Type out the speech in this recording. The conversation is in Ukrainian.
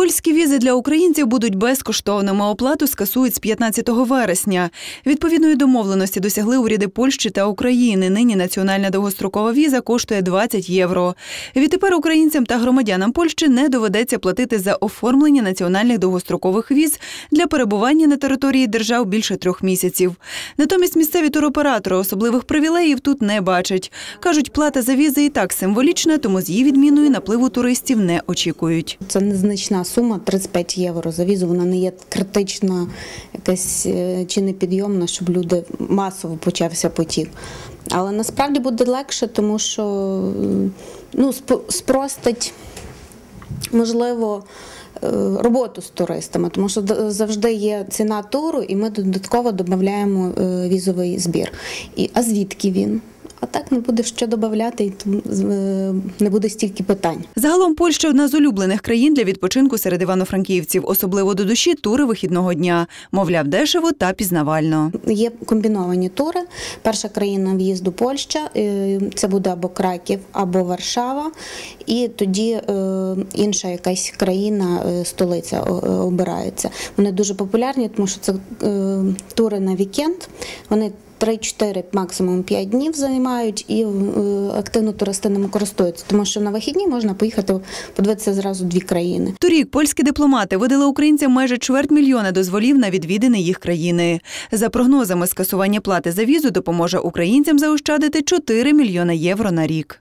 Польські візи для українців будуть безкоштовними. Оплату скасують з 15 вересня. Відповідної домовленості досягли уряди Польщі та України. Нині національна довгострокова віза коштує 20 євро. Відтепер українцям та громадянам Польщі не доведеться платити за оформлення національних довгострокових віз для перебування на території держав більше трьох місяців. Натомість місцеві туроператори особливих привілеїв тут не бачать. кажуть, плата за візи і так символічна, тому з її відміною напливу туристів не очікують. Це незначна сума 35 євро за візу. Вона не є критична, якась е, чи непідйомна, щоб люди масово почався потік. Але насправді буде легше, тому що ну, спростить, можливо, е, роботу з туристами, тому що завжди є ціна туру, і ми додатково додаємо е, візовий збір. А звідки він? А так не буде що додати, і е, не буде стільки питань. Загалом Польща одна з улюблених країн для відпочинку серед івано-франківців, особливо до душі тури вихідного дня. Мовляв, дешево та пізнавально. Є комбіновані тури. Перша країна в'їзду Польща, е, це буде або Краків, або Варшава, і тоді е, інша якась країна, столиця обирається. Вони дуже популярні, тому що це тури на вікенд. Вони 3-4, максимум 5 днів займають і е, активно туристи ними користуються, тому що на вихідні можна поїхати подивитися зразу дві країни. Торік польські дипломати видали українцям майже чверть мільйона дозволів на відвідини їх країни. За прогнозами, скасування плати за візу допоможе українцям заощадити 4 мільйони євро на рік.